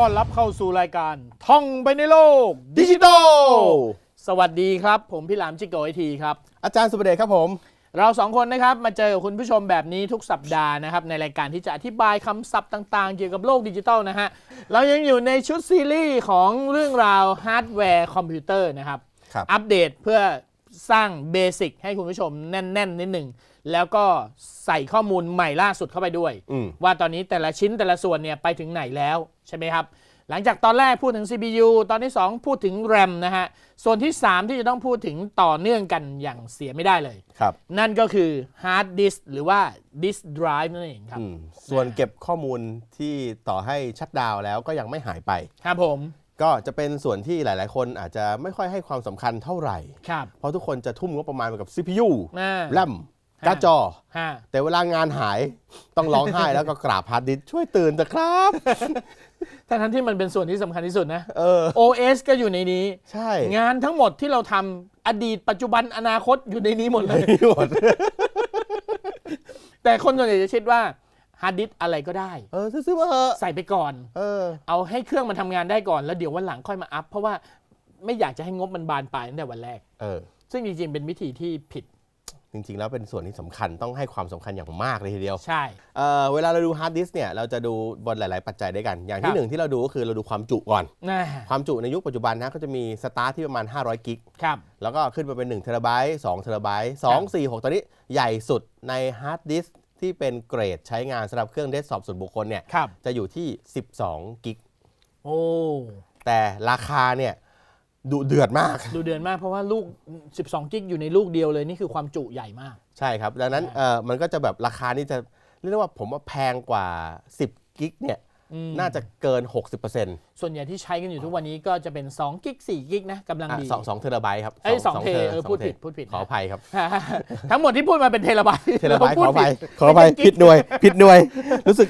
ต้อนรับเข้าสู่รายการท่องไปในโลกดิจิตอลสวัสดีครับ ผมพี่หลามจิโกไอทีครับ อาจารย์สุประเดชครับผม เราสองคนนะครับมาเจอกับคุณผู้ชมแบบนี้ทุกสัปดาห์นะครับ ในรายการที่จะอธิบายคำศัพท์ต่างๆ เกี่ยวกับโลกดิจิทัลนะฮะ เรายังอยู่ในชุดซีรีส์ของเรื่องราวฮาร์ดแวร์คอมพิวเตอร์นะครับ ครับ อัปเดตเพื่อสร้างเบสิกให้คุณผู้ชมแน่น ๆ นิดหนึ่ง แล้วก็ใส่ข้อมูลใหม่ล่าสุดเข้าไปด้วย อืม ว่าตอนนี้แต่ละชิ้นแต่ละส่วนเนี่ยไปถึงไหนแล้วใช่ไหมครับ หลังจากตอนแรกพูดถึง CPU ตอนที่ 2 พูดถึง RAM นะฮะ ส่วนที่ 3 ที่จะต้องพูดถึงต่อเนื่องกันอย่างเสียไม่ได้เลย ครับนั่นก็คือ Hard Disk หรือว่า Disk Drive นั่นเองครับ อืมส่วนเก็บข้อมูลที่ต่อให้ชัดดาวน์แล้วก็ยังไม่หายไป ครับผมก็จะเป็นส่วนที่หลาย ๆ คนอาจจะไม่ค่อยให้ความสำคัญเท่าไหร่ ครับ เพราะทุกคนจะทุ่มงบประมาณไปกับ CPU อ่าแรมการ์ดจอฮะแต่เวลางานหายต้องร้องไห้แล้วก็กราบฮาร์ดดิสก์ช่วยตื่นเถอะครับแต่ทั้งที่มันเป็นส่วนที่สำคัญที่สุดนะ เออ OS ก็อยู่ในนี้ ใช่งานทั้งหมดที่เราทำอดีตปัจจุบันอนาคตอยู่ในนี้หมดเลยไม่หมดแต่คนส่วนใหญ่จะคิดว่าฮาร์ดดิสอะไรก็ได้ เออซื้อๆมาเถอะใส่ไปก่อน เออ เอาให้เครื่องมันทำงานได้ก่อนแล้วเดี๋ยววันหลังค่อยมาอัพ เพราะว่าไม่อยากจะให้งบมันบานปลายตั้งแต่วันแรก เออ ซึ่งจริงๆเป็นวิธีที่ผิด จริงๆ แล้วเป็นส่วนที่สำคัญต้องให้ความสำคัญอย่างมากเลยทีเดียว ใช่เอ่อเวลาเราดูฮาร์ดดิสก์เนี่ยเราจะดูบนหลาย ๆ ปัจจัยด้วยกัน อย่างครัที่บหนึ่งที่เราดูก็คือเราดูความจุก่อนนะความจุในยุคปัจจุบันนะก็จะมีสตาร์ทที่ประมาณ 500 กิกครับแล้วก็ขึ้นมาเป็น1เทราไบต์2เทราไบต์2 4 6 ตอนนี้ใหญ่สุดในฮาร์ดดิสก์ที่เป็นเกรดใช้งานสำหรับเครื่องเดสก์ท็อปส่วนบุคคลเนี่ยครับจะอยู่ที่ 12 กิกโอ้แต่ราคาเนี่ย ดุเดือดมาก ดูเดือนมากเพราะว่าลูก 12 กิกอยู่ในลูกเดียวเลยนี่คือความจุใหญ่มาก ใช่ครับดังนั้นอ่าเอ่อมันก็จะแบบราคานี่จะเรียกได้ว่าผมว่าแพงกว่า 10 กิกเนี่ยอืมน่าจะเกิน 60%ส่วนใหญ่ที่ใช้กันอยู่ทุกวันนี้ก็จะเป็น2กิก4กิกนะกำลังอะดีสองสองเทราไบต์ครับเอ้ยสองเททเออสงพูดผิดเทพูดผิดขออภัยครับ ทั้งหมดที่พูดมาเป็นเทราไบต์เทราไบต์ขพูดออภัยผิดขออภัยไม่ใช่ผิดหน่วยผิดหน่วย รู้สึก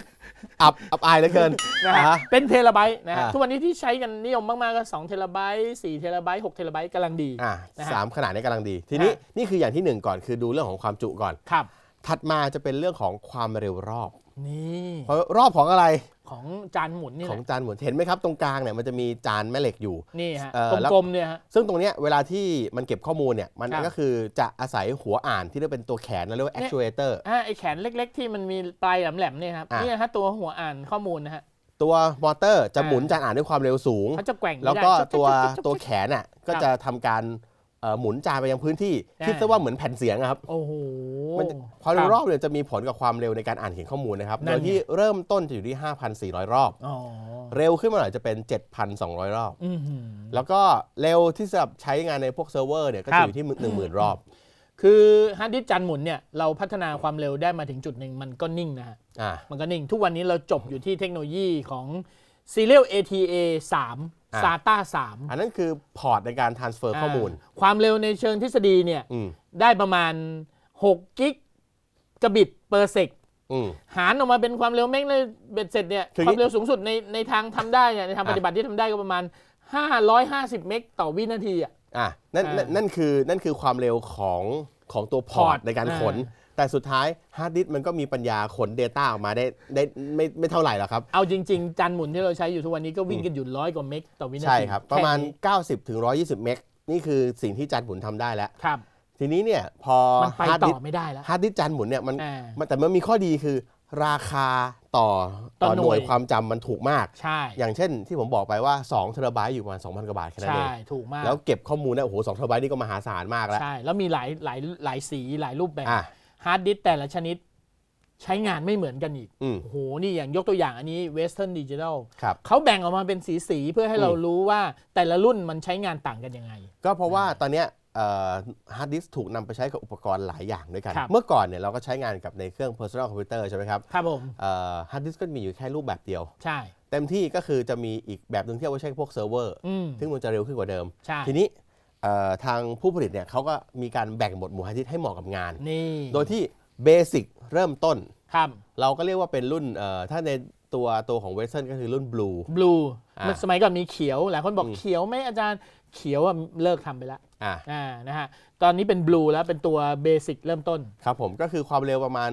อับอับอายเหลือเกินนะฮะอะเป็นเทราไบต์นะฮะอ่า ทุกวันนี้ที่ใช้กันนิยมมาก ๆ ก็2เทราไบต์4เทราไบต์6เทราไบต์กำลังดี อะนะฮะสามขนาดนี้กำลังดี ทีนี้ฮะนี่คืออย่างที่หนึ่งก่อนคือดูเรื่องของความจุก่อน ครับ ถัดมาจะเป็นเรื่องของความเร็วรอบนี่ เพราะรอบของอะไร ของจานหมุนนี่ขแหองละจานหมุนเห็นไหมครับตรงกลางเนี่ยมันจะมีจานแม่เหล็กอยู่ นี่ฮะเอ่อแล้ว กลมๆเนี่ยฮะ ซึ่งตรงเนี้ยเวลาที่มันเก็บข้อมูลเนี่ยมันครับก็คือจะอาศัยหัวอ่านที่เรียกเป็นตัวแขนนะเรียกว่า เนี่ย actuator อ่าไอแขนเล็ก ๆ ที่มันมีปลายแหลมๆเนี่ยครับอะนี่ฮะตัวหัวอ่านข้อมูลนะฮะ ตัวมอเตอร์จะอ่าหมุนจานอ่านด้วยความเร็วสูง เขาจะแกว่งไม่แล้วได้ก็จ๊บตัวจ๊บจ๊บจ๊บตัวแขนอะก็จะทำการ เอ่อหมุนจานไปยังพื้นที่อ่า คิดซะว่าเหมือนแผ่นเสียงอะครับโอ้โห มันจะความเร็วรอบเนี่ยจะมีผลกับความเร็วในการอ่านเขียนข้อมูลนะครับนั่โดนยไงที่เริ่มต้นจะอยู่ที่ 5,400 รอบ อ๋อเร็วขึ้นมาหน่อยจะเป็น 7,200 รอบ อือหือ แล้วก็เร็วที่สำหรับใช้งานในพวกเซิร์ฟเวอร์เนี่ยก็ครัจะบ อยู่ที่10,000 รอบคือฮาร์ดดิสก์จานหมุนเนี่ยเราพัฒนาความเร็วได้มาถึงจุดหนึ่งมันก็นิ่งนะฮะ อ่า มันก็นิ่ง ทุกวันนี้เราจบอยู่ที่เทคโนโลยีของ Serial ATA 3อะ SATA 3 อันนั้นคือพอร์ตในการ transfer ข้อมูลาความเร็วในเชิงทฤษฎีเนี่ยอืมได้ประมาณ 6 กิกกะบิตเปอร์เซกอืมหารออกมาเป็นความเร็วแม่งเลยเบ็ดเสร็จเนี่ยคือความเร็วสูงสุดในในทางทำได้เนี่ยในทางอะปฏิบัติที่ทำได้ก็ประมาณ 550 เมกต่อวินาทีอะอะนั่นอ่านั่นนั่นคือนั่นคือความเร็วของของตัวพอร์ตพอร์ตในการขนอ่า แต่สุดท้ายฮาร์ดดิสก์มันก็มีปัญญาขน Data ออกมาได้ได้ไม่ไม่เท่าไหร่หรอกครับ เอาจริง ๆ จานหมุนที่เราใช้อยู่ทุกวันนี้ก็วิ่งกันอยู่ร้อยกว่าเมกต่อวินาทีใช่ครับ ประมาณแค่นี้90ถึง120เมกนี่คือสิ่งที่จานหมุนทำได้แล้ว ครับ ทีนี้เนี่ยพอมันไปฮาร์ดต่ดิอสก์ไม่ได้แล้ว ฮาร์ดดิสก์จานหมุนเนี่ยมันอ่ามันแต่มันมีข้อดีคือราคาต่อต่อต่อหหน่น่ววยยความจำมันถูกมาก ใช่อย่างเช่นที่ผมบอกไปว่า2เทราไบต์อยู่ประมาณ2,000กว่าบาทแค่นั้นใช่เองถูกมากแล้วเก็บข้อมูลได้โอ้โห2เทราไบต์นี่ก็มหาศาลมากแล้ว ใช่แล้วมีหลายหลายหลายสีหลายรูปแบบ อะ ฮาร์ดดิสก์แต่ละชนิดใช้งานไม่เหมือนกันอีกอืมโอ้โห นี่อย่างยกตัวอย่างอันนี้ Western Digital ครับเขาแบ่งออกมาเป็นสีสีๆเพื่อให้เราอืมรู้ว่าแต่ละรุ่นมันใช้งานต่างกันยังไง ก็เพราะว่าตอนเนี้ยฮาร์ดดิสถูกนำไปใช้กับอุปกรณ์หลายอย่างด้วยกันครับเมื่อก่อนเนี่ยเราก็ใช้งานกับในเครื่อง personal computer ใช่ไหมครับ ครับผมฮาร์ดดิสก็มีอยู่แค่รูปแบบเดียว ใช่ เต็มที่ก็คือจะมีอีกแบบหนึ่งที่เอาไว้ใช้พวกเซิร์ฟเวอร์อืมซึ่งมันจะเร็วขึ้นกว่าเดิมใช่ทีนี้เอ่อ ทางผู้ผลิตเนี่ยเขาก็มีการแบ่งหมวดหมู่ฮาร์ดดิสให้เหมาะกับงาน นี่โดยที่เบสิกเริ่มต้น ครับเราก็เรียกว่าเป็นรุ่นเอ่อถ้าในตัวตัวของเวสเทิร์นก็คือรุ่นบลู บลูอ่าสมัยก่อนมีเขียวหลายคนบอกอืมเขียวไหมอาจารย์เขียวอะเลิกทำไปแล้วอะอ่านะฮะตอนนี้เป็นบลูแล้วเป็นตัวเบสิกเริ่มต้นครับผมก็คือความเร็วประมาณ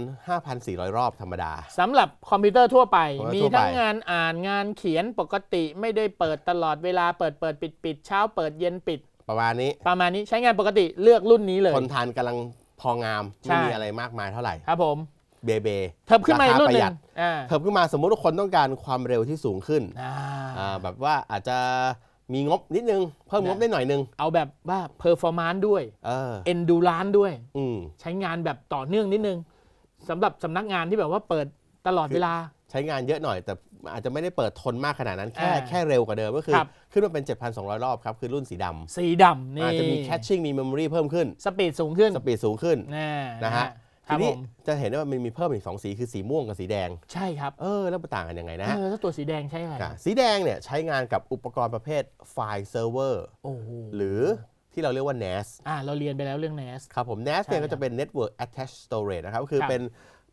5,400 รอบธรรมดา สำหรับคอมพิวเตอร์ทั่วไป คอมพิมีวเตอร์ทั่วไป ทั้งงานอ่านงานเขียนปกติไม่ได้เปิดตลอดเวลาเปิดเปิดปิดปิดเช้าเปิดเย็นปิด ประมาณนี้ ประมาณนี้ใช้งานปกติเลือกรุ่นนี้เลย คนทานกำลังพองาม ใช่ ไม่มีอะไรมากมายเท่าไหร่ ครับผมเบเบเทิบขึ้นมาอีกรุ่นหประนึ่หยังดอ่าเพิ่มขึ้นมาสมมุติว่าคนต้องการความเร็วที่สูงขึ้นอ่า อ่าแบบว่าอาจจะมีงบนิดนึง เพิ่มงบนะได้หน่อยนึง เอาแบบว่าเพอร์ฟอร์มานซ์ด้วยเออ เอนดูรานด้วย อืม ใช้งานแบบต่อเนื่องนิดนึงสำหรับสำนักงานที่แบบว่าเปิด ตลอดเวลา ใช้งานเยอะหน่อยแต่อาจจะไม่ได้เปิดทนมากขนาดนั้นแค่อ่าแค่เร็วกว่าเดิมก็คือ ครับ ขึ้นมาเป็น 7,200 รอบครับ คือรุ่นสีดำสีดำนี่อาจจะมีแคชชิ่งมีเมมโมรีเพิ่มขึ้น สปีดสูงขึ้นสปีดสูงขึ้นนะนะฮะครัทีบนี้ผมจะเห็นได้ว่ามันมีเพิ่มอีกสองสีคือสีม่วงกับสีแดง ใช่ครับเออ แล้วมันต่างกันยังไงนะเออแล้วตัวสีแดงใช่ไหมอะสีแดงเนี่ยใช้งานกับอุปกรณ์ประเภทไฟล์เซิร์ฟเวอร์โอ้โหหรือที่เราเรียกว่า NAS อ่าเราเรียนไปแล้วเรื่อง NAS ครับผม NAS เนี่ยใช่ก็จะเป็น Network Attached Storage นะครับก็คือครับเป็น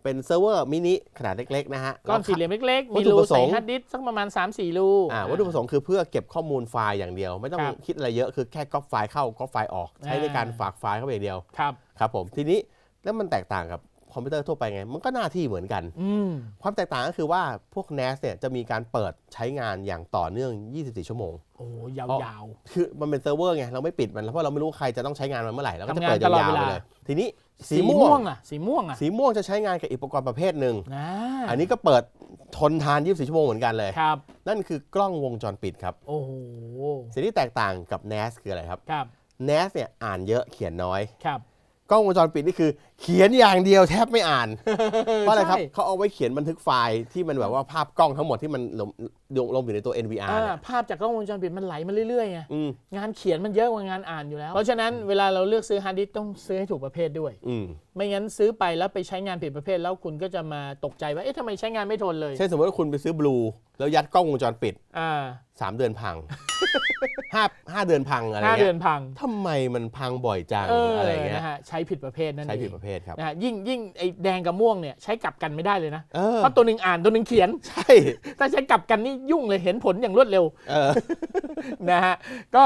เป็นเซิร์ฟเวอร์มินิขนาดเล็ก ๆ นะฮะก้อนสี่เหลี่ยมเล็กๆวัมีตถุรูประสใส่งค์ฮาร์ดดิสก์สักประมาณ 3-4 รูอ่าวัตถุประสงค์คือเพื่อเก็บข้อมูลไฟล์อย่างเดียว ไม่ต้องครับคิดอะไรเยอะคือแค่ก๊อปไฟล์เข้าก๊อปไฟล์ออก ใช้ในการฝากไฟล์เข้าไปอย่างเดียวครับครับผมทีนี้แล้วมันแตกต่างกับคอมพิวเตอร์ทั่วไปไง มันก็หน้าที่เหมือนกันอืมความแตกต่างก็คือว่าพวก NAS เนี่ยจะมีการเปิดใช้งานอย่างต่อเนื่อง 24 ชั่วโมง โอ้ยาเพราะวคือมันเป็นเซิร์ฟเวอร์ไง เราไม่ปิดมัน เพราะเราไม่รู้ใครจะต้องใช้งานมันเมื่อไหร่ เราก็จะทำงานเปิดตลอดยาวเวๆลาไปเลย ทีนี้ๆ สีม่วงอะสีม่วงอะสีม่วงจะใช้งานกับอุปกรณ์ประเภทหนึ่งนะอันนี้ก็เปิดทนทาน 24 ชั่วโมงเหมือนกันเลยครับนั่นคือกล้องวงจรปิดครับโอ้โหสิ่งที่แตกต่างกับ NAS คืออะไรครับครับ NAS เนี่ยอ่านเยอะเขียนน้อยครับ กล้องวงจรปิดนี่คือ เขียนอย่างเดียวแทบไม่อ่าน เพราะอะไรครับใช่ เขาเอาไว้เขียนบันทึกไฟล์ที่มันแบบว่าภาพกล้องทั้งหมดที่มันลงลงลงอยู่ในตัว NVR อ่าเนี่ยภาพจากกล้องวงจรปิดมันไหลมาเรื่อยๆไงอืมงานเขียนมันเยอะกว่างานอ่านอยู่แล้ว เพราะฉะนั้นเวลาเราเลือกซื้อฮาร์ดดิสก์ต้องซื้อให้ถูกประเภทด้วย อืม ไม่งั้นซื้อไปแล้วไปใช้งานผิดประเภทแล้วคุณก็จะมาตกใจว่าเอ๊ะทำไมใช้งานไม่ทนเลยเช่นสมมติว่าคุณไปซื้อบลูแล้วยัดกล้องวงจรปิดอ่า3เดือนพังห้าห้าเดือนพังอะไรห้าเดืเงี้อยนพังทำไมมันพังบ่อยจังเอออะไรเงี้ยนะฮะใช้ผิดประเภทนั่นเองใช้ผิดประเภทครับนะฮะยิ่งยิ่งไอ้แดงกับม่วงเนี่ยใช้กลับกันไม่ได้เลยนะเออเพราะตัวหนึ่งอ่านตัวหนึ่งเขียน ใช่ถ้าใช้กลับกันนี่ยุ่งเลยเห็นผลอย่างรวดเร็ว เออ นะฮะ ก็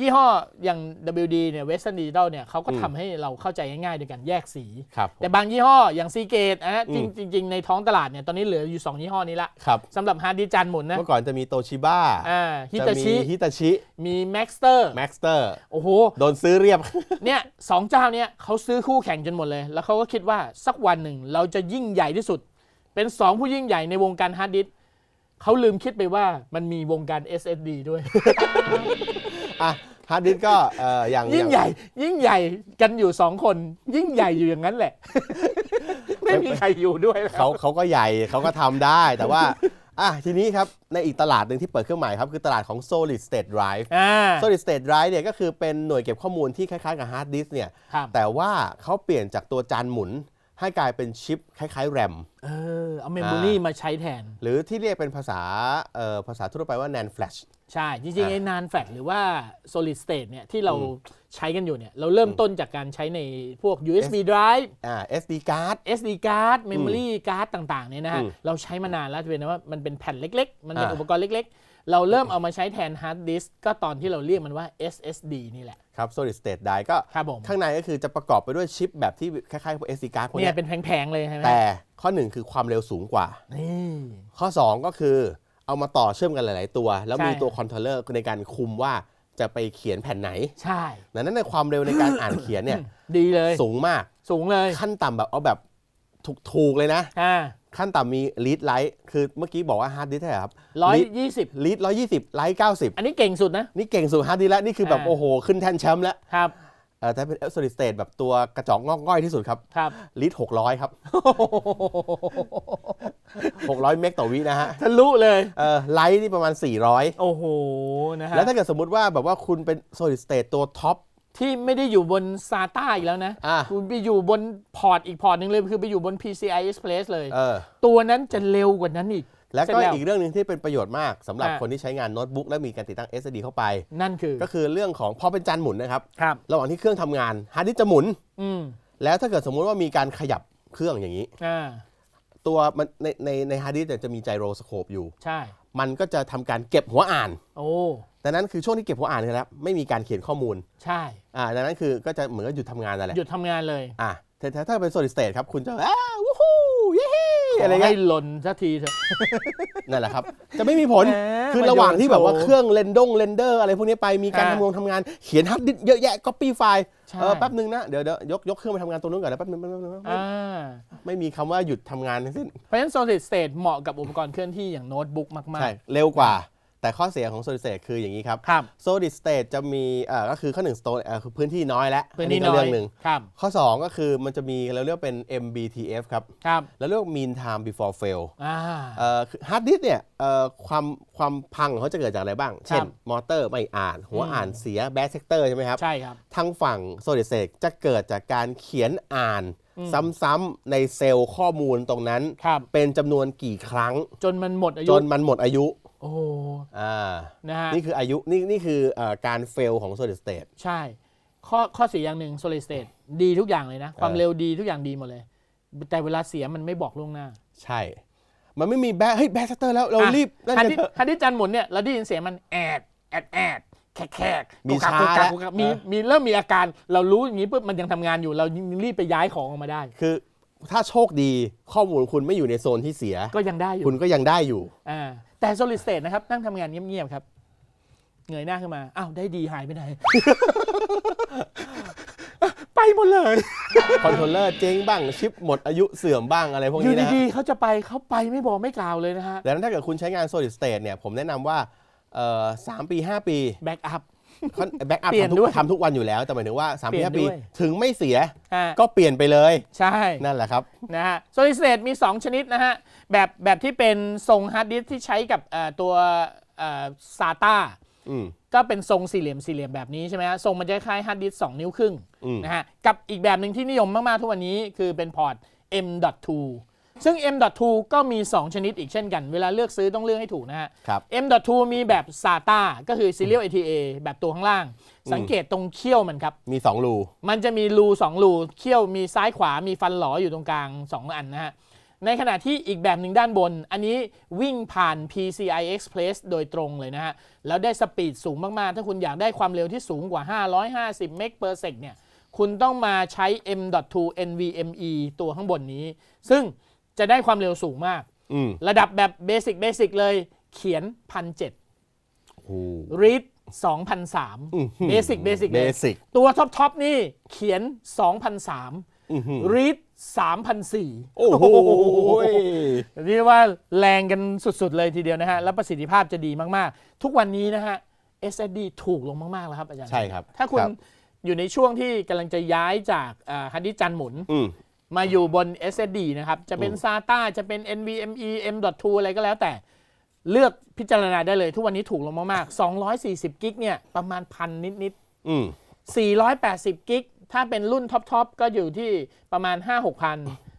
ยี่ห้ออย่าง WD เนี่ย Western Digital เนี่ยเขาก็อืมทำให้เราเข้าใจง่ายๆโดยการแยกสีครับผมแต่บางยี่ห้ออย่างซีเกตนะฮะอืจมริงจริงๆในท้องตลาดเนี่ยตอนนี้เหลืออยู่ 2 ยี่ห้อนี้ละครับสำหรับฮาร์ดดิสก์จานหมุนนะเมื่อก่อนจะมีโตชิบ้าอ่าฮิจะตามีชิฮิตาชิมี Maxter แม็กสเตอร์โอ้โหโดนซื้อเรียบเนี่ยสองเจ้าเนี่ยเขาซื้อคู่แข่งจนหมดเลย แล้วเขาก็คิดว่าสักวันหนึ่งเราจะยิ่งใหญ่ที่สุด เป็นสองผู้ยิ่งใหญ่ในวงการฮาร์ดดิสก์เขาลืมคิดไปว่ามันมีวงการ SSD ด้วยอะ ฮาร์ดดิสก์ก็เอ่ออย่างยิ่งอาใหญ่ ยิ่งใหญ่กันอยู่สองคน ยิ่งใหญ่อยู่อย่างนั้นแหละ ไม่มีใครอยู่ด้วยแล้วเขาเขาก็ใหญ่เขาก็ทำได้แต่ว่าอะทีนี้ครับ ในอีกตลาดหนึ่งที่เปิดเครื่องใหม่ครับ คือตลาดของ solid state drive อ่า solid state drive เนี่ยก็คือเป็นหน่วยเก็บข้อมูลที่คล้ายๆกับ hard disk เนี่ยครับ แต่ว่าเขาเปลี่ยนจากตัวจานหมุน ให้กลายเป็นชิปคล้ายๆแรม เออเอาเมมโมรีมาใช้แทน หรือที่เรียกเป็นภาษาเอ่อภาษาทั่วไปว่า NAND flash ใช่ จริงๆ อะไอ้นานแฟลหรือว่า solid state เนี่ยที่เราอืมใช้กันอยู่เนี่ยเราเริ่มต้นจากการใช้ในพวก USB drive อ่า SD card SD card memory card ต่าง ๆ เนี่ยนะฮะอืมเราใช้มานานแล้วจะเป็นว่ามันเป็นแผ่นเล็ก ๆ มันเป็นอ่า อุปกรณ์เล็ก ๆ เราเริ่มเอามาใช้แทน hard disk ก็ตอนที่เราเรียกมันว่า SSD นี่แหละ ครับ solid state drive ก็ครับผม ข้างในก็คือจะประกอบไปด้วยชิปแบบที่คล้ายๆพวก SD card พวกเนี่เนี้ยยเป็นแผงๆเลยใช่ไหมแต่ข้อหนึ่งคือความเร็วสูงกว่า นี่ ข้อ 2 ก็คือ เอามาต่อเชื่อมกันหลาย ๆ ตัว แล้วใช่มีตัวคอนโทรลเลอร์ในการคุมว่าจะไปเขียนแผ่นไหนใช่ดังนั้นในความเร็วในการอ่านเขียนเนี่ยดีเลยสูงมากสูงเลยขั้นต่ำแบบเอาแบบถูกๆเลยนะ อ่าขั้นต่ำมี lead light คือเมื่อกี้บอกว่า hard disk เท่าไหร่ครับร้อยยี่สิบ lead 120 light 90อันนี้เก่งสุดนะนี่เก่งสุด hard disk แล้วนี่คือแบบอ่าโอ้โหขึ้นแท่นแชมป์แล้ว ครับเออ ถ้าเป็น solid state แบบตัวกระจอกงอกง่อยที่สุดครับ ครับ lead 600ครับ600เมกต่อวินะฮะทะลุเลย เออ light นี่ประมาณ 400 โอ้โห นะฮะ แล้วถ้าเกิดสมมุติว่าแบบว่าคุณเป็น solid state ตัวท็อป ที่ไม่ได้อยู่บน SATA อีกแล้วนะ อะ คุณไปอยู่บนพอร์ตอีกพอร์ตหนึ่งเลย คือไปอยู่บน PCI Express เลย เออ ตัวนั้นจะเร็วกว่านั้นอีก แล้วเสร็ก็จแล้วอีกเรื่องหนึ่งที่เป็นประโยชน์มากสำหรับอะคนที่ใช้งานโน้ตบุ๊กและมีการติดตั้ง SSD เข้าไป นั่นคือก็คือเรื่องของพอเป็นจานหมุนนะครับ ครับ ระหว่างที่เครื่องทำงานฮาร์ดดิสก์จะหมุน อืมแล้วถ้าเกิดสมมุติว่ามีการขยับเครื่องอย่างนี้ อ่าตัวมันในในในฮาร์ดดิสก์เนี่ยจะมีไจโรสโคปอยู่ ใช่ มันก็จะทำการเก็บหัวอ่านโอ้ดังนั้นคือช่วงที่เก็บหัวอ่านเนี่ยนะครับไม่มีการเขียนข้อมูลใช่ อ่าดังนั้นคือก็จะเหมือนกับหยุดทำงานนั่นแหละหยุดทำงานเลย อ่าแต่ถ้าถ้าเป็น solid state ครับคุณจะอ้าวู้ฮู้เย้ อะไรขอเงี้ให้ยหล่นสักทีเถอะ นั่นแหละครับ จะไม่มีผล แหมคือระหว่างที่แบบว่ามาโยนโชว์เครื่องเรนดงเรนเดอร์อะไรพวกนี้ไป มีการอ่าทำงงทำงาน เขียนฮาร์ดดิสก์เยอะแยะก๊อปปี้ไฟล์ ใช่ เออแป๊บนึงนะ เดี๋ยวเดี๋ยวยกยกเครื่องไปทำงานตรงนู้นก่อนนะแป๊บนึงแป๊บนึงแป๊บนึงอ่าไม่มีคำว่าหยุดทำงานทั้งสิ้น เพราะฉะนั้น solid state เหมาะกับอุปกรณ์เคลื่อนที่อย่างโน้ตบุ๊กมาก ใช่ เร็วกว่า แต่ข้อเสียของ solid state คืออย่างนี้ครับๆครับ solid state จะมีเอ่อก็คือข้อหนึ่ง store เอ่อคือพื้นที่น้อยแล้วพื้นที่ก็น้อเรื่ยองหนึ่งครับข้อ 2 ก็คือมันจะมีเราเรียกว่าเป็น MBTF ครับ ครับแล้วเรียกว่า mean time before fail อ่าเอ่อฮาร์ดดิสเนี่ยเอ่อความความพังของเขาจะเกิดจากอะไรบ้าง เช่น มอเตอร์ไม่อ่าน หัวอืม อ่านเสียแบ d เซกเตอร์ใช่ไหมครับ ใช่ครับ ทางฝั่ง solid state จะเกิดจากการเขียนอ่าน อืม ซ้ำๆในเซลล์ข้อมูลตรงนั้น ครับ เป็นจำนวนกี่ครั้ง จนมันหมดอาจยุ นมันหมดอายุ โอ้โหอ่านะฮะนี่คืออายุนี่นี่คือเอ่อการเฟลของ solid state ใช่ ข้อข้อเสียอย่างหนึ่ง solid state ดีทุกอย่างเลยนะ ความเออเร็วดีทุกอย่างดีหมดเลย แต่เวลาเสียมันไม่บอกล่วงหน้าใช่ มันไม่มีแบเฮ้ยแบ d เซกเตอร์แล้วเราอะรีบนั่นคันกันที่เถอะคันที่จันหมุนเนี่ยเราได้ยินเสียงมันแอดแอดแอดแขกแขกมีกุกกักช้ากุกกักแล้วกุกกักมีเออ มีเริ่มมีอาการเรารู้อย่างนี้ปุ๊บมันยังทำงานอยู่ เรายังรีบไปย้ายของออกมาได้ คือถ้าโชคดีข้อมูลคุณไม่อยู่ในโซนที่เสีย ก็ยังได้อยู่คุณก็ยังได้อยู่ อ่า แต่ solid state นะครับนั่งทำงานเงียบๆครับ เงยหน้าขึ้นมา อ้าว ได้ดีหายไปไหน ไปหมดเลย คอนโทรลเลอร์เจ๊งบ้างชิปหมดอายุเสื่อมบ้างอะไรพวกอยู่นี้นะดีๆเขาจะไปเขาไปไม่บอกไม่กล่าวเลยนะฮะ ดังนั้นถ้าเกิดคุณใช้งาน solid state เนี่ย ผมแนะนำว่าเอ่อสามปี 5 ปี แบ็กอัพ แบ็กอัพเปลี่ยนทำทุด้กวยทำทุกวันอยู่แล้ว แต่หมายถึงว่า3ปีเปลี่ยน5ปีด้วย ถึงไม่เสียอ่าก็เปลี่ยนไปเลย ใช่ นั่นแหละครับ นะฮะ solid state มี 2 ชนิดนะฮะ แบบแบบที่เป็นทรงฮาร์ดดิสที่ใช้กับเอ่อตัวเอ่อ SATA อืม ก็เป็นทรงสี่เหลี่ยมสี่เหลี่ยมแบบนี้ใช่ไหมฮะ ทรงมันจะคล้ายฮาร์ดดิสก์2นิ้วครึ่งอืม นะฮะ กับอีกแบบหนึ่งที่นิยมมาก ๆ ทุกวันนี้คือเป็นพอร์ต M.2 ซึ่ง M.2 ก็มี 2 ชนิดอีกเช่นกัน เวลาเลือกซื้อต้องเลือกให้ถูกนะฮะ ครับ M.2 มีแบบ SATA ก็คือ Serial ATA แบบตัวข้างล่าง สังเกตตรงเขี้ยวมันครับ มี 2 รู มันจะมีรู2รูเขี้ยวมีซ้ายขวามีฟันหลออยู่ตรงกลาง 2 อันนะฮะ ในขณะที่อีกแบบหนึ่งด้านบน อันนี้วิ่งผ่าน PCI Express โดยตรงเลยนะฮะ แล้วได้สปีดสูงมาก ๆ ถ้าคุณอยากได้ความเร็วที่สูงกว่า 550 เมก per sec เนี่ย คุณต้องมาใช้ M.2 NVMe ตัวข้างบนนี้ ซึ่ง จะได้ความเร็วสูงมาก อืมระดับแบบเบสิกเบสิกเลยเขียน1,700โอ้โห read 2,003เบสิกเบสิกเบเลยสิกตัวท็อปทอปนี่เขียน 2,003 read 3,004 โอ้โหเรียกว่าแรงกันสุด ๆ เลยทีเดียวนะฮะ แล้วประสิทธิภาพจะดีมาก ๆ ทุกวันนี้นะฮะ SSD ถูกลงมาก ๆ แล้วครับอาจารย์ ใช่ครับถ้าคุณรับอยู่ในช่วงที่กำลังจะย้ายจากฮาร์ดดิสก์จันหมุน อืม มาอยู่บน SSD นะครับ จะเป็นอืม SATA จะเป็น NVMe M.2 อะไรก็แล้วแต่เลือกพิจารณาได้เลย ทุกวันนี้ถูกลงมากๆ 240 กิกเนี่ย ประมาณพันนิดๆอืม480 กิก ถ้าเป็นรุ่นท็อปๆ ก็อยู่ที่ประมาณ 5 6พัน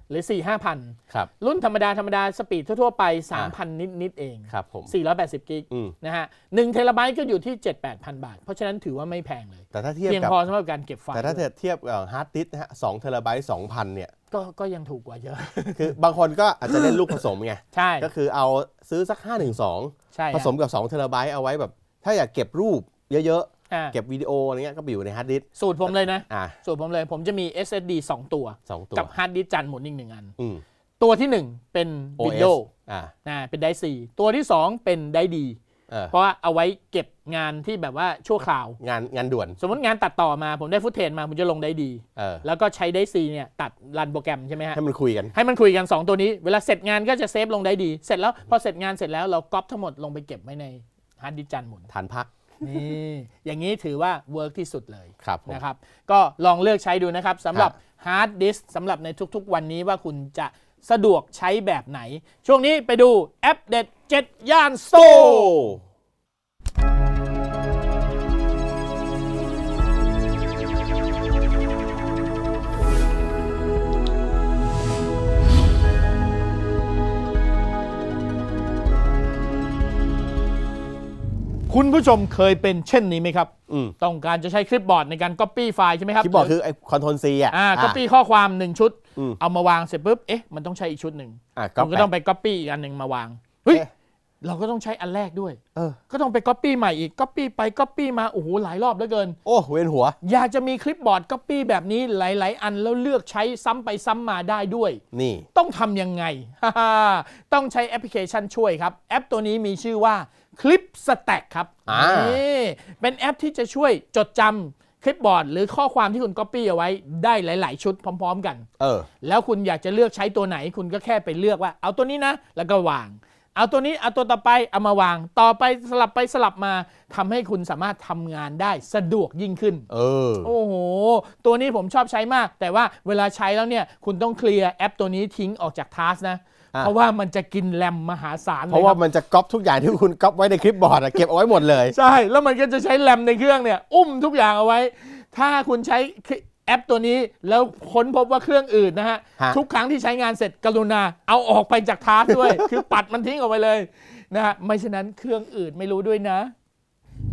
หรือ 4 5พันครับ รุ่นธรรมดา ธรรมดาสปีดทั่ว ๆ ไป 3,000นิดๆเองครับผม 480 กิกอืม นะฮะ1เทราไบต์ก็อยู่ที่ 7-8,000 บาท เพราะฉะนั้นถือว่าไม่แพงเลย แต่ถ้าเทียบเพียงกับ พอสำหรับการเก็บไฟล์แต่ถ้าเทียบฮาร์ดดิสนะฮะสองเทราไบต์สองพันเนี่ย ก็ก็ยังถูกกว่าเยอะ คือบางคนก็อาจจะเล่นลูกผสมไง ใช่ก็คือเอาซื้อสัก 512 ใช่ผสมกับ 2 เทราไบต์เอาไว้แบบ ถ้าอยากเก็บรูปเยอะ อ่าๆเก็บวิดีโออะไรเงี้ยก็ไปอยู่ในฮาร์ดดิสก์สูตรผมเลยนะ อ่าสูตรผมเลย ผมจะมี SSD 2 ตัว สองตัวกับฮาร์ดดิสก์จันหมุนอีกหนึ่งอัน อืม ตัวที่ 1 เป็น OS Windows อ่านะเป็นไดซีตัวที่ 2 เป็นไดดี เออเพราะว่าเอาไว้เก็บงานที่แบบว่าชั่วคราว งานงานด่วนสมมติงานตัดต่อมาผมได้ฟุตเทจมาผมจะลงได้ดี เออแล้วก็ใช้ได้ซีเนี่ยตัดรันโปรแกรมใช่ไหมฮะ ให้มันคุยกัน ให้มันคุยกัน 2 ตัวนี้ เวลาเสร็จงานก็จะเซฟลงได้ดี เสร็จแล้ว พอเสร็จงานเสร็จแล้วเราก๊อปทั้งหมดลงไปเก็บไว้ในฮาร์ดดิสก์จานหมุน ฐานพัก นี่อย่างนี้ถือว่าเวิร์กที่สุดเลยครับผม นะครับ ก็ลองเลือกใช้ดูนะครับสำหรับฮาร์ดดิสสำหรับในทุกๆ วันนี้ว่าคุณจะสะดวกใช้แบบไหน ช่วงนี้ไปดูแอปเด็ด7ย่านโซ คุณผู้ชมเคยเป็นเช่นนี้ไหมครับ อืมต้องการจะใช้คลิปบอร์ดในการ Copy ไฟล์ใช่ไหมครับที่บอกคือไอ้คอนโทรลซีอะ อ่า Copy ข้อความ1ชุด อืมเอามาวางเสร็จปุ๊บ เอ๊ะ มันต้องใช้อีกชุดหนึ่งอะคุณก็ต้องไป Copy อีกอันหนึ่งมาวาง เฮ้ย เอ๊ะ เราก็ต้องใช้อันแรกด้วย เออ ก็ต้องไป Copy ใหม่อีก Copy ไป Copy มาโอ้โหหลายรอบเหลือเกิน โอ้เวียนหัว อยากจะมีคลิปบอร์ด Copy แบบนี้หลาย ๆ อันแล้วเลือกใช้ซ้ำไปซ้ำมาได้ด้วย นี่ ต้องทำยังไง ต้องใช้แอปพลิเคชันช่วยครับ แอปตัวนี้มีชื่อว่าคลิปสแต็กครับอ่า นี่เป็นแอปที่จะช่วยจดจำคลิปบอร์ด หรือข้อความที่คุณ Copy เอาไว้ได้หลาย ๆ ชุดพร้อม ๆ กัน เออ แล้วคุณอยากจะเลือกใช้ตัวไหน คุณก็แค่ไปเลือกว่า เอาตัวนี้นะ แล้วก็วาง เอาตัวนี้เอาตัวต่อไปเอามาวาง ต่อไปสลับไปสลับมาทำให้คุณสามารถทำงานได้สะดวกยิ่งขึ้น เออ โอ้โห ตัวนี้ผมชอบใช้มาก แต่ว่าเวลาใช้แล้วเนี่ย คุณต้องเคลียร์แอปตัวนี้ทิ้งออกจากทาสนะอะเพราะว่ามันจะกินแรมมหาศาลลยเพราะว่าคบมันจะก๊อปทุกอย่างที่คุณก๊อปไว้ในคลิปบอร์ดอะเก็บเอาไว้หมดเลย ใช่ แล้วมันก็จะใช้แรมในเครื่องเนี่ย อุ้มทุกอย่างเอาไว้ ถ้าคุณใช้ แอปตัวนี้แล้วค้นพบว่าเครื่องอื่นนะฮะ ฮะ ทุกครั้งที่ใช้งานเสร็จกรุณา เอาออกไปจากทาสด้วย คือปัดมันทิ้งออกไปเลยนะฮะไม่ฉะนั้นเครื่องอื่นไม่รู้ด้วยนะ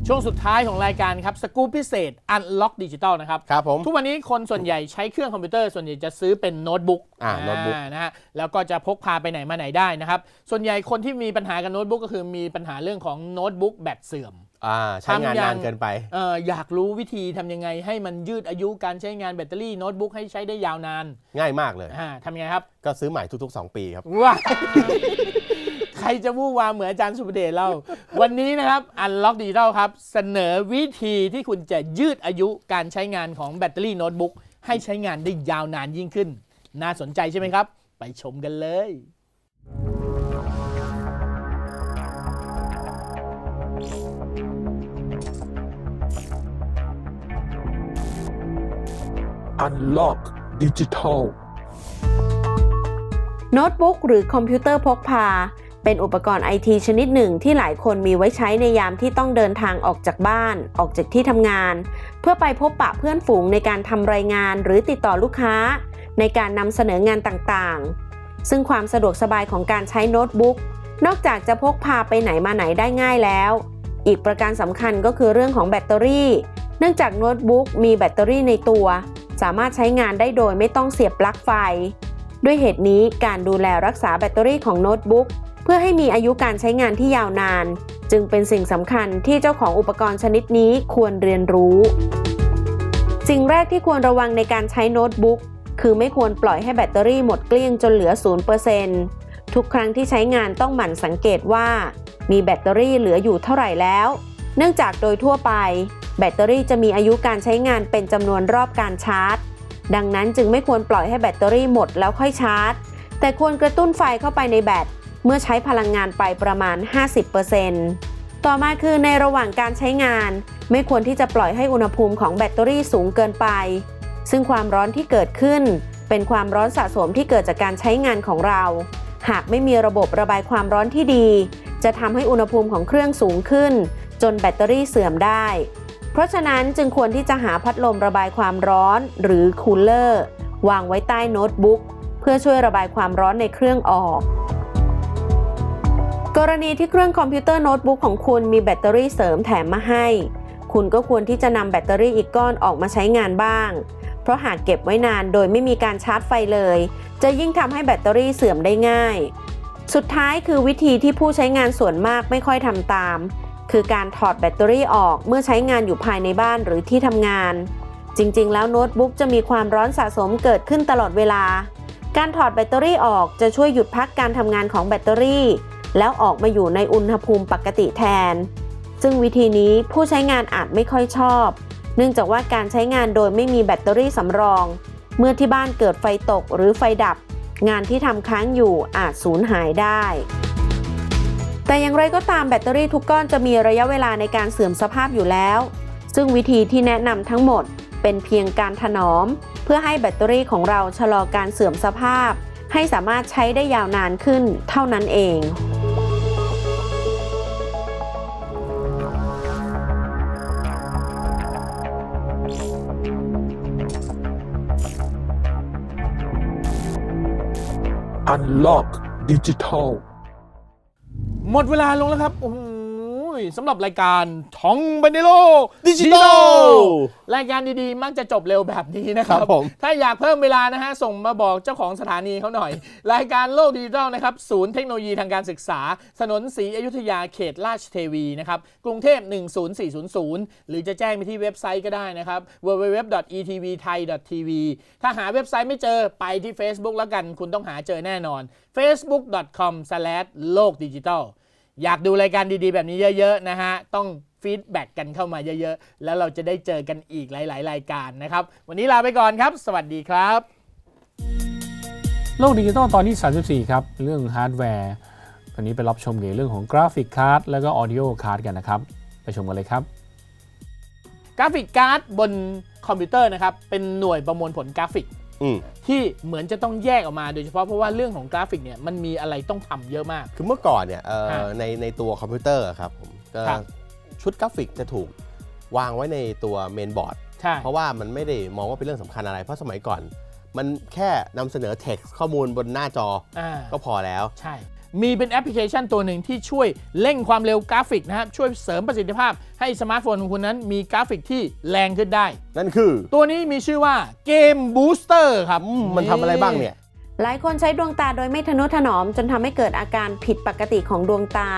ช่วงสุดท้ายของรายการครับสกู๊ปพิเศษ Unlock Digital นะครับ ครับผม ทุกวันนี้คนส่วนใหญ่ใช้เครื่องคอมพิวเตอร์ส่วนใหญ่จะซื้อเป็นโน้ตบุ๊กอ่าโน้ตบุ๊กนะฮะแล้วก็จะพกพาไปไหนมาไหนได้นะครับ ส่วนใหญ่คนที่มีปัญหากับโน้ตบุ๊กก็คือมีปัญหาเรื่องของโน้ตบุ๊กแบตเสื่อม อ่าใช้งานทำอย่างนานเกินไป เอออยากรู้วิธีทำยังไงให้มันยืดอายุการใช้งานแบตเตอรี่โน้ตบุ๊กให้ใช้ได้ยาวนานง่ายมากเลย อ่าทำยังไงครับ ก็ซื้อใหม่ทุกๆ 2 ปีครับ ว้าใครจะวู่วามเหมือนอาจารย์สุประเดชเรา วันนี้นะครับ Unlock Digital ครับ เสนอวิธีที่คุณจะยืดอายุการใช้งานของแบตเตอรี่โน้ตบุ๊กให้ใช้งานได้ยาวนานยิ่งขึ้น น่าสนใจใช่ไหมครับ ไปชมกันเลย Unlock Digital โน้ตบุ๊กหรือคอมพิวเตอร์พกพา เป็นอุปกรณ์ไอทีชนิดหนึ่งที่หลายคนมีไว้ใช้ในยามที่ต้องเดินทางออกจากบ้าน ออกจากที่ทำงาน เพื่อไปพบปะเพื่อนฝูงในการทำรายงานหรือติดต่อลูกค้า ในการนำเสนองานต่างๆ ซึ่งความสะดวกสบายของการใช้โน้ตบุ๊กนอกจากจะพกพาไปไหนมาไหนได้ง่ายแล้ว อีกประการสำคัญก็คือเรื่องของแบตเตอรี่ เนื่องจากโน้ตบุ๊กมีแบตเตอรี่ในตัว สามารถใช้งานได้โดยไม่ต้องเสียบปลั๊กไฟ ด้วยเหตุนี้การดูแลรักษาแบตเตอรี่ของโน้ตบุ๊กเพื่อให้มีอายุการใช้งานที่ยาวนาน จึงเป็นสิ่งสำคัญที่เจ้าของอุปกรณ์ชนิดนี้ควรเรียนรู้ สิ่งแรกที่ควรระวังในการใช้โน้ตบุ๊กคือไม่ควรปล่อยให้แบตเตอรี่หมดเกลี้ยงจนเหลือ 0%ทุกครั้งที่ใช้งานต้องหมั่นสังเกตว่า มีแบตเตอรี่เหลืออยู่เท่าไหร่แล้ว เนื่องจากโดยทั่วไป แบตเตอรี่จะมีอายุการใช้งานเป็นจำนวนรอบการชาร์จ ดังนั้นจึงไม่ควรปล่อยให้แบตเตอรี่หมดแล้วค่อยชาร์จ แต่ควรกระตุ้นไฟเข้าไปในแบตเมื่อใช้พลังงานไปประมาณ 50%ต่อมาคือในระหว่างการใช้งาน ไม่ควรที่จะปล่อยให้อุณหภูมิของแบตเตอรี่สูงเกินไป ซึ่งความร้อนที่เกิดขึ้น เป็นความร้อนสะสมที่เกิดจากการใช้งานของเรา หากไม่มีระบบระบายความร้อนที่ดี จะทำให้อุณหภูมิของเครื่องสูงขึ้น จนแบตเตอรี่เสื่อมได้ เพราะฉะนั้นจึงควรที่จะหาพัดลมระบายความร้อนหรือคูลเลอร์วางไว้ใต้โน้ตบุ๊กเพื่อช่วยระบายความร้อนในเครื่องออก กรณีที่เครื่องคอมพิวเตอร์โน้ตบุ๊กของคุณมีแบตเตอรี่เสริมแถมมาให้ คุณก็ควรที่จะนำแบตเตอรี่อีกก้อนออกมาใช้งานบ้าง เพราะหากเก็บไว้นานโดยไม่มีการชาร์จไฟเลย จะยิ่งทำให้แบตเตอรี่เสื่อมได้ง่าย สุดท้ายคือวิธีที่ผู้ใช้งานส่วนมากไม่ค่อยทำตาม คือการถอดแบตเตอรี่ออกเมื่อใช้งานอยู่ภายในบ้านหรือที่ทำงาน จริง ๆ แล้วโน้ตบุ๊กจะมีความร้อนสะสมเกิดขึ้นตลอดเวลา การถอดแบตเตอรี่ออกจะช่วยหยุดพักการทำงานของแบตเตอรี่ แล้วออกมาอยู่ในอุณหภูมิปกติแทน ซึ่งวิธีนี้ผู้ใช้งานอาจไม่ค่อยชอบ เนื่องจากว่าการใช้งานโดยไม่มีแบตเตอรี่สำรอง เมื่อที่บ้านเกิดไฟตกหรือไฟดับ งานที่ทำค้างอยู่อาจสูญหายได้ แต่อย่างไรก็ตามแบตเตอรี่ทุกก้อนจะมีระยะเวลาในการเสื่อมสภาพอยู่แล้ว ซึ่งวิธีที่แนะนำทั้งหมดเป็นเพียงการถนอม เพื่อให้แบตเตอรี่ของเราชะลอการเสื่อมสภาพ ให้สามารถใช้ได้ยาวนานขึ้นเท่านั้นเอง Unlock Digital หมดเวลาลงแล้วครับ โอ้โหสำหรับรายการท้องบันเดโล Digital รายการดีๆ มักจะจบเร็วแบบนี้นะครัครับบผมถ้าอยากเพิ่มเวลานะฮะ ส่งมาบอกเจ้าของสถานีเขาหน่อย รายการโลกดิจิทัลนะครับ ศูนย์เทคโนโลยีทางการศึกษา ถนนศรีอยุธยาเขตราชเทวีนะครับ กรุงเทพ 10400 หรือจะแจ้งไปที่เว็บไซต์ก็ได้นะครับ www.etvthai.tv ถ้าหาเว็บไซต์ไม่เจอไปที่ Facebook แล้วกัน คุณต้องหาเจอแน่นอน facebook.com/ โลกดิจิทัล อยากดูรายการดีๆ แบบนี้เยอะๆนะฮะ ต้องฟีดแบ็กกันเข้ามาเยอะๆ แล้วเราจะได้เจอกันอีกหลาย ๆ รายการนะครับ วันนี้ลาไปก่อนครับ สวัสดีครับ โลกดิจิตอลตอนที่ 34 ครับ เรื่องฮาร์ดแวร์วันนี้ไปรับชมเกี่ยวกับเรื่องของกราฟิกการ์ดแล้วก็ออดิโอการ์ดกันนะครับ ไปชมกันเลยครับกราฟิกการ์ดบนคอมพิวเตอร์นะครับเป็นหน่วยประมวลผลกราฟิก อืม ที่เหมือนจะต้องแยกออกมาโดยเฉพาะเพราะว่าเรื่องของกราฟิกเนี่ยมันมีอะไรต้องทำเยอะมาก คือเมื่อก่อนเนี่ยเอ่อฮะในในตัวคอมพิวเตอร์อะครับผมก็ครับ ชุดกราฟิกจะถูกวางไว้ในตัวเมนบอร์ด ใช่ เพราะว่ามันไม่ได้มองว่าเป็นเรื่องสำคัญอะไร เพราะสมัยก่อน มันแค่นำเสนอ text ข้อมูลบนหน้าจออ่า ก็พอแล้ว ใช่ มีเป็นแอปพลิเคชันตัวหนึ่งที่ช่วยเร่งความเร็วกราฟิกนะครับ ช่วยเสริมประสิทธิภาพให้สมาร์ทโฟนของคุณนั้นมีกราฟิกที่แรงขึ้นได้ นั่นคือ ตัวนี้มีชื่อว่าเกมบูสเตอร์ครับอืมมันทำอะไรบ้างเนี่ย หลายคนใช้ดวงตาโดยไม่ทนุถนอม จนทำให้เกิดอาการผิดปกติของดวงตา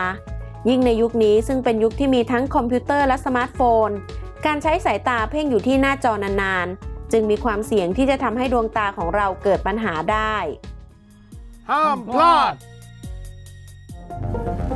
ยิ่งในยุคนี้ซึ่งเป็นยุคที่มีทั้งคอมพิวเตอร์และสมาร์ทโฟน การใช้สายตาเพ่งอยู่ที่หน้าจอนานๆ จึงมีความเสี่ยงที่จะทำให้ดวงตาของเราเกิดปัญหาได้ ห้ามพลาด Thank you.